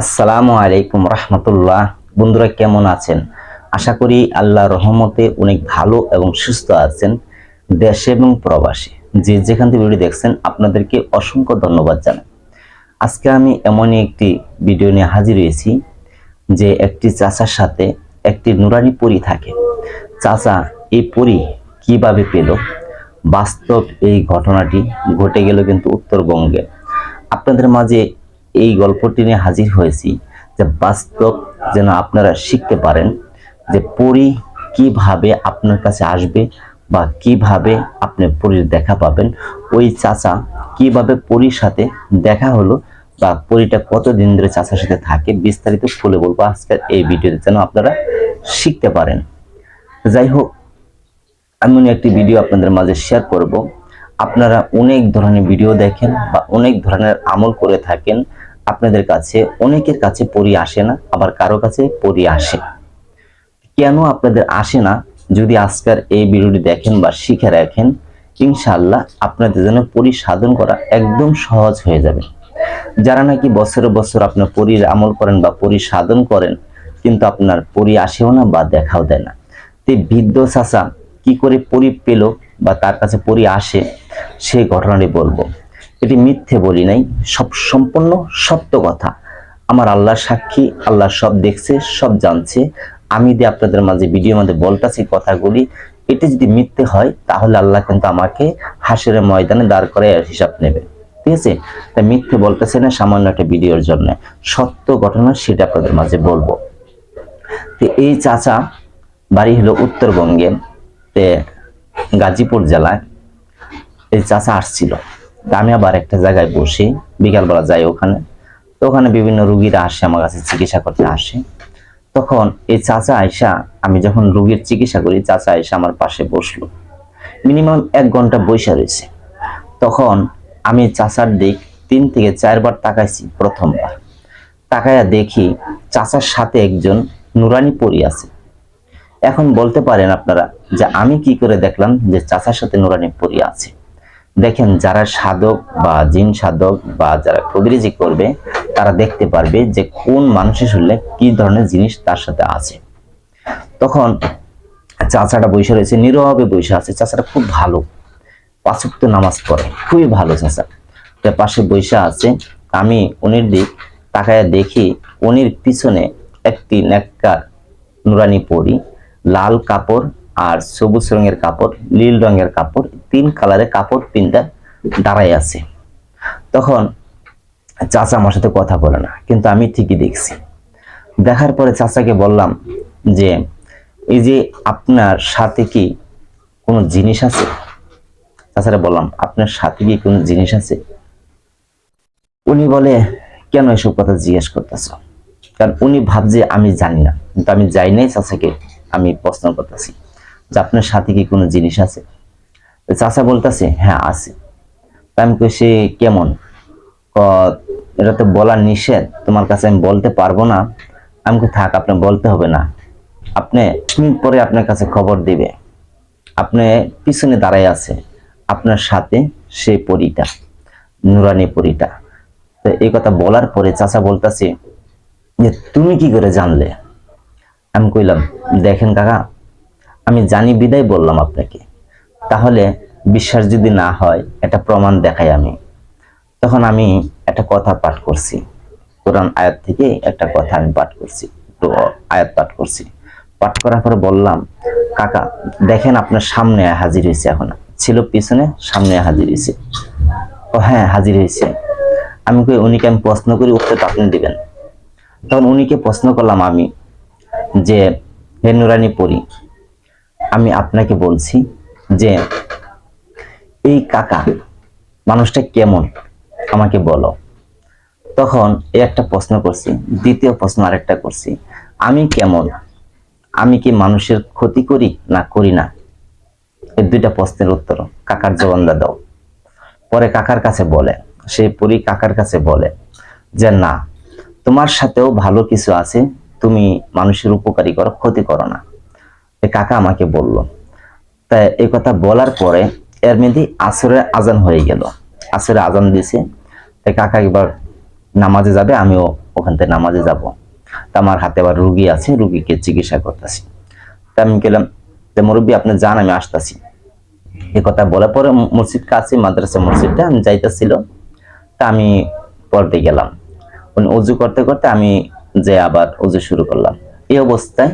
আসসালামু আলাইকুম রহমতুল্লাহ। বন্ধুরা, কেমন আছেন? আশা করি আল্লাহ রহমতে অনেক ভালো এবং সুস্থ আছেন দেশে এবং প্রবাসে। যে যেখান থেকে ভিডিও দেখছেন, আপনাদেরকে অসংখ্য ধন্যবাদ জানাই। আজকে আমি এমনই একটি ভিডিও নিয়ে হাজির হয়েছি যে একটি চাচার সাথে একটি নুরানি পরী থাকে। চাচা, এই পরী কীভাবে পেল? বাস্তব এই ঘটনাটি ঘটে গেল কিন্তু উত্তরবঙ্গে। আপনাদের মাঝে এই গল্পটি নিয়ে হাজির হয়েছি যে বাস্তব যেন আপনারা শিখতে পারেন যে পরী কীভাবে আপনার কাছে আসবে বা কীভাবে আপনি পরীর দেখা পাবেন। ওই চাচা কীভাবে পরীর সাথে দেখা হলো বা পরীটা কতদিন ধরে চাচার সাথে থাকে বিস্তারিত খুলে বলব আজকের এই ভিডিওতে যেন আপনারা শিখতে পারেন। যাই হোক, আমি একটি ভিডিও আপনাদের মাঝে শেয়ার করব। আপনারা অনেক ধরনের ভিডিও দেখেন বা অনেক ধরনের আমল করে থাকেন। আপনাদের কাছে, অনেকের কাছে পরি আসে না, আবার কারও কাছে পরি আসে। কেন আপনাদের আসে না? যদি আজকের এই ভিডিওটি দেখেন বা শিখে রাখেন, ইনশাআল্লাহ আপনাদের জন্য পরি সাধন করা একদম সহজ হয়ে যাবে। যারা নাকি বছরে বছর আপনার পরীর আমল করেন বা পরি সাধন করেন, কিন্তু আপনার পরি আসেও না বা দেখাও দেয় না। তে বৃদ্ধ চাচা কি করে পরি পেল বা তার কাছে পরি আসে সেই ঘটনাটি বলব। এটি মিথ্যে বলি নাই, সব সম্পূর্ণ সত্য কথা। আমার আল্লাহ সাক্ষী আল্লাহ সব দেখছে, সব জানছে। আমি দিয়ে আপনাদের মাঝে ভিডিওর মধ্যে বলতেছি কথাগুলি, এটি যদি মিথ্যে হয়, তাহলে আল্লাহ কিন্তু আমাকে হাসির ময়দানে দাঁড় করে হিসাব নেবে। ঠিক আছে? তাই মিথ্যে বলতেছে না সামান্য একটা ভিডিওর জন্য। সত্য ঘটনা সেটা আপনাদের মাঝে বলব। তো এই চাচা বাড়ি হলো উত্তরবঙ্গে গাজীপুর জেলায়। এই চাচা আসছিল। আমি আবার একটা জায়গায় বসি, বিকালবেলা যাই ওখানে। তো ওখানে বিভিন্ন রুগীরা আসে, আমার কাছে চিকিৎসা করতে আসে। তখন এই চাচা আয়সা আমি যখন রুগীর চিকিৎসা করি, চাচা আয়সা আমার পাশে বসল। মিনিমাম এক ঘণ্টা বৈশা রয়েছে। তখন আমি চাচার দিক তিন থেকে চারবার তাকাইছি প্রথমবার। তাকায়া দেখি চাচার সাথে একজন নুরানি পরি আছে। এখন বলতে পারেন আপনারা যে আমি কি করে দেখলাম যে চাচার সাথে নুরানি পরি আছে? দেখেন যারা সাধক বা জিন সাধক বা যারা কবিরেজি করবে, তারা দেখতে পারবে যে কোন মানুষের শুনলে কি ধরনের জিনিস তার সাথে আছে। তখন চাচাটা বসে রয়েছে, নীরবে বসে আছে। চাচাটা খুব ভালো, পাঁচক্ত নামাজ পড়ে, খুবই ভালো চাচা। তার পাশে বসে আছে, আমি উনির দিক তাকায় দেখি উনির পিছনে একটি নেককার নুরানি পরি, লাল কাপড় আর সবুজ রঙের কাপড়, নীল রঙের কাপড়, তিন কালারের কাপড় পিনটা দাঁড়াই আছে। তখন চাচা আমার সাথে কথা বলে না, কিন্তু আমি ঠিকই দেখছি। দেখার পরে চাচাকে বললাম যে, এই যে আপনার সাথে কি কোনো জিনিস আছে? চাচারা বললাম, আপনার সাথে কি কোনো জিনিস আছে? উনি বলে, কেন এসব কথা জিজ্ঞেস করতেছ? কারণ উনি ভাবছে আমি জানি না, কিন্তু আমি যাই নাই চাচাকে, আমি প্রশ্ন করতেছি। যে আপনার সাথে কি কোনো জিনিস আছে? চাচা বলতেছে হ্যাঁ আছে। তা আমি সে কেমন? এটা তো বলা নিষেধ তোমার কাছে আমি বলতে পারব না। আমি কই, থাক আপনি বলতে হবে না। আপনি পরে আপনার কাছে খবর দিবে। আপনি পিছনে দাঁড়ায় আছে আপনার সাথে সেই পরিটা নুরানি পরিটা। তো এই কথা বলার পরে চাচা বলতেছে যে তুমি কি করে জানলে? আমি কইলাম দেখেন কাকা আমি জানি, বিদায় বললাম আপনাকে। তাহলে বিশ্বাস যদি না হয় এটা প্রমাণ দেখাই আমি। তখন আমি একটা কথা পাঠ করছি। কোরআন আয়াত থেকে একটা কথা আমি পাঠ করছি। একটু আয়াত পাঠ করছি। পাঠ করার পরে বললাম, কাকা, দেখেন আপনার সামনে হাজির হয়েছে এখন। ছিল পিছনে, সামনে হাজির হয়েছে। ও হ্যাঁ হাজির হয়েছে। আমি কই, উনিকে আমি প্রশ্ন করি, উত্তর উত্তরটা আপনি দিবেন। তখন উনিকে প্রশ্ন করলাম আমি যে, হে নুরানি পড়ি আমি আপনাকে বলছি যে, এই কাকা, মানুষটা কেমন? আমাকে বলো। তখন এই একটা প্রশ্ন করছি, দ্বিতীয় প্রশ্ন আরেকটা করছি। আমি কেমন? আমি কি মানুষের ক্ষতি করি না করি না? এই দুইটা প্রশ্নের উত্তর কাকার জবানদা দাও। পরে কাকার কাছে বলে সেই পরি কাকার কাছে বলে যে, না, তোমার সাথেও ভালো কিছু আছে। তুমি মানুষের উপকারী করো, ক্ষতি করো না। কাকা আমাকে বলল। তাই এই কথা বলার পরে এর মধ্যে আসরে আজান হয়ে গেল। আসরে আজান দিছে তাই কাকা একবার নামাজে যাবে, আমিও ওখান থেকে নামাজে যাব। তা আমার হাতে আবার রুগী আছে, রুগীকে চিকিৎসা করতেছি। তা আমি গেলাম, যে মুরব্বী, আপনি যান, আমি আসতেছি। এ কথা বলার পরে মসজিদ কাছে, মাদ্রাসা মসজিদটা আমি যাইতেছিল। তা আমি পড়তে গেলাম। উনি অজু করতে করতে আমি যে আবার অজু শুরু করলাম। এই অবস্থায়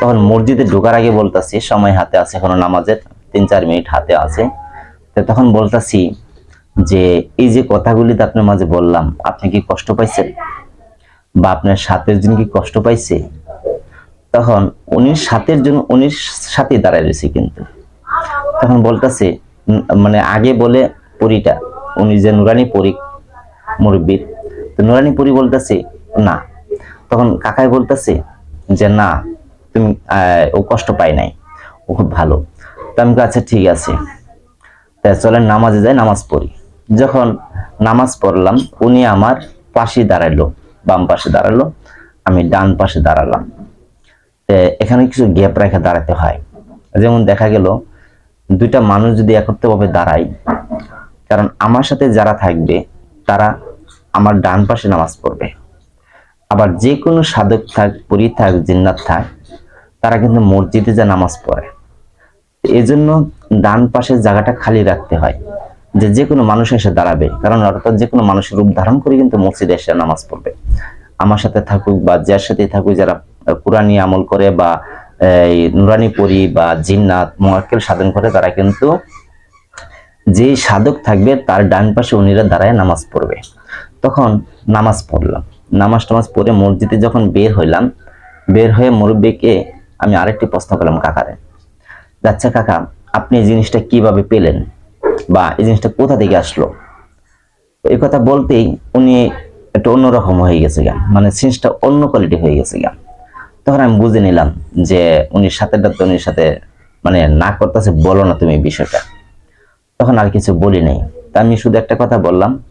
তখন মসজিদে ঢোকার আগে বলতাছি, সময় হাতে আছে, এখনও নামাজের তিন চার মিনিট হাতে আছে। তো তখন বলতাছি যে, এই যে কথাগুলিতে আপনার মাঝে বললাম, আপনি কি কষ্ট পাইছেন? বা আপনার সাথের জন কি কষ্ট পাইছে? তখন উনি সাথের জন্য উনি সাথে দাঁড়ায় রয়েছে কিন্তু। তখন বলতেছে মানে আগে বলে পরীটা, উনি যে নুরানি পরী, মুরব্বীর। তো নুরানি পরী বলতেছে, না। তখন কাকাই বলতেছে যে, না তুমি ও কষ্ট পায় নাই। ও খুব ভালো। তো আমি আচ্ছা ঠিক আছে। তা চলেন, নামাজে যাই, নামাজ পড়ি। যখন নামাজ পড়লাম, উনি আমার পাশে দাঁড়াল বাম পাশে দাঁড়াল আমি ডান পাশে দাঁড়ালাম। এখানে কিছু গ্যাপ রেখে দাঁড়াতে হয়। যেমন দেখা গেল, দুইটা মানুষ যদি একত্রভাবে দাঁড়ায়, কারণ আমার সাথে যারা থাকবে, তারা আমার ডান পাশে নামাজ পড়বে। আবার যে কোনো সাধক থাক পরি থাক, জিন্নাত থাক তারা কিন্তু মসজিদে যা নামাজ পড়ে। এই জন্য ডান পাশের জায়গাটা খালি রাখতে হয়। যে যে কোনো মানুষ এসে দাঁড়াবে। কারণ অর্থাৎ যে কোনো মানুষের রূপ ধারণ করে কিন্তু মসজিদে এসে নামাজ পড়বে। আমার সাথে থাকুক বা যার সাথে থাকুক, যারা কোরআনি আমল করে বা, এই নুরানি পরি বা জিন্নাত, মোয়াক্কেল সাধন করে, তারা কিন্তু যে সাধক থাকবে, তার ডান পাশে উনিরা দাঁড়ায় নামাজ পড়বে। তখন নামাজ পড়লাম। নামাজ টামাজ পড়ে মসজিদে যখন বের হইলাম, বের হয়ে মুরব্বীকে আমি আরেকটি প্রশ্ন করলাম কাকারে। আচ্ছা কাকা, আপনি এই জিনিসটা কীভাবে পেলেন? বা এই জিনিসটা কোথা থেকে আসলো? এই কথা বলতেই উনি একটু অন্যরকম হয়ে গেছে গা। মানে সিন্সটা অন্য কোয়ালিটি হয়ে গেছে গা। তখন আমি বুঝে নিলাম যে উনি সাথে তো উনির সাথে মানে না করতেছে, বলো না তুমি বিষয়টা। তখন আর কিছু বলি নাই। তা আমি শুধু একটা কথা বললাম,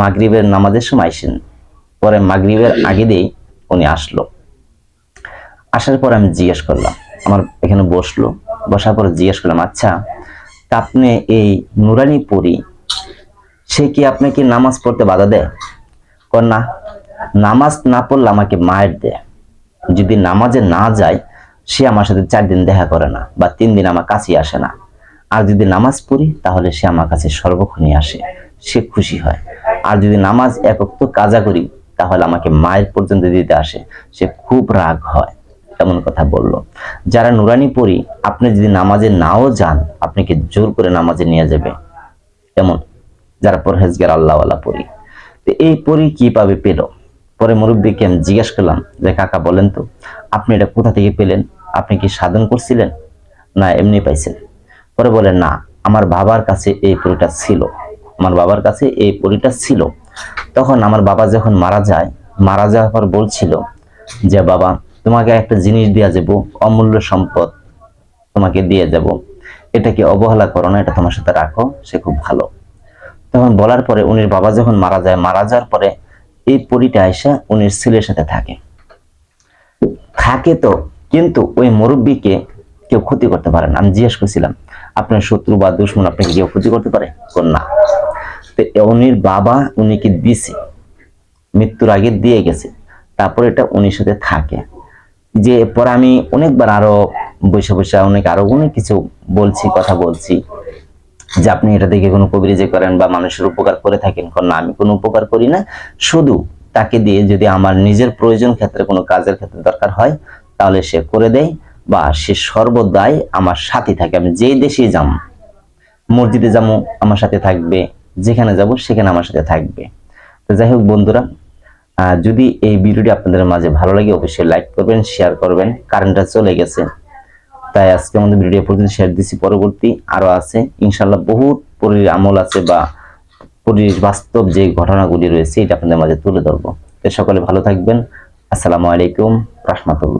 মাগরিবের নামাজের সময় আইসেন পরে মাগরিবের আগে দিয়েই উনি আসলো। আসার পর আমি জিজ্ঞেস করলাম, আমার এখানে বসল, বসার পর জিজ্ঞেস করলাম আচ্ছা তা আপনি এই নুরানি পড়ি সে কি আপনাকে নামাজ পড়তে বাধা দেয়? কর না, নামাজ না পড়লে আমাকে মায়ের দেয়। যদি নামাজে না যায়, সে আমার সাথে চার দিন দেখা করে না বা তিন দিন আমার কাছে আসে না। আর যদি নামাজ পড়ি, তাহলে সে আমার কাছে সর্বক্ষণই আসে, সে খুশি হয়। আর যদি নামাজ একক কাজা করি, তাহলে আমাকে মায়ের পর্যন্ত দিতে আসে, সে খুব রাগ হয়। এমন কথা বলল। যারা নুরানি পড়ি আপনি যদি নামাজে নাও যান আপনাকে জোর করে নামাজে নিয়ে যাবে? এমন, যারা পরহেজগার আল্লাহওয়ালা পড়ি তো এই পরি কীভাবে পেল? পরে মুরব্বীকে আমি জিজ্ঞেস করলাম যে, কাকা, বলেন তো, আপনি এটা কোথা থেকে পেলেন? আপনি কি সাধন করছিলেন? না, এমনি পাইছেন। পরে বলেন না, আমার বাবার কাছে এই পরিটা ছিল। আমার বাবার কাছে এই পরিটা ছিল। তখন আমার বাবা যখন মারা যায়, মারা যাওয়ার পর বলছিল যে, বাবা তোমাকে একটা জিনিস দেওয়া যাব, অমূল্য সম্পদ তোমাকে দিয়ে যাব। এটাকে অবহেলা করো না, এটা তোমার সাথে রাখো, সে খুব ভালো। তখন বলার পরে উনির বাবা যখন মারা যায়, মারা যাওয়ার পরে এই পরিটা এসে উনির ছেলের সাথে থাকে। থাকে তো, কিন্তু ওই মুরব্বীকে কেউ ক্ষতি করতে পারে না। আমি জিজ্ঞেস করছিলাম, আপনার শত্রু বা দুশ্মন আপনাকে কেউ ক্ষতি করতে পারে? না। তো উনির বাবা উনিকে দিছে, মৃত্যুর আগে দিয়ে গেছে। তারপর এটা উনির সাথে থাকে। যে পরে আমি অনেকবার আরও বসে বসে অনেক আরও অনেক কিছু বলছি, কথা বলছি। যে আপনি এটা দেখে কোনো কবিরাজি করেন বা মানুষের উপকার করে থাকেন কোন না, আমি কোনো উপকার করি না। শুধু তাকে দিয়ে যদি আমার নিজের প্রয়োজন ক্ষেত্রে কোনো কাজের ক্ষেত্রে দরকার হয়, তাহলে সে করে দেয় বা সে সর্বদাই আমার সাথে থাকে। আমি যেই দেশে যাম, মসজিদে যাব আমার সাথে থাকবে, যেখানে যাব, সেখানে আমার সাথে থাকবে। তো যাই হোক বন্ধুরা যদি এই ভিডিওটি আপনাদের মাঝে ভালো লাগে, অবশ্যই লাইক করবেন শেয়ার করবেন। কারেন্টটা চলে গেছে। তাই আজকে আমাদের ভিডিও পর্যন্ত শেয়ার দিচ্ছি পরবর্তী আরও আছে। ইনশাল্লাহ বহুত পরির আমল আছে বা পরির বাস্তব যে ঘটনাগুলি রয়েছে, এটা আপনাদের মাঝে তুলে ধরবো। তো সকলে ভালো থাকবেন। আসসালামু আলাইকুম, রহমতুল্লাহ।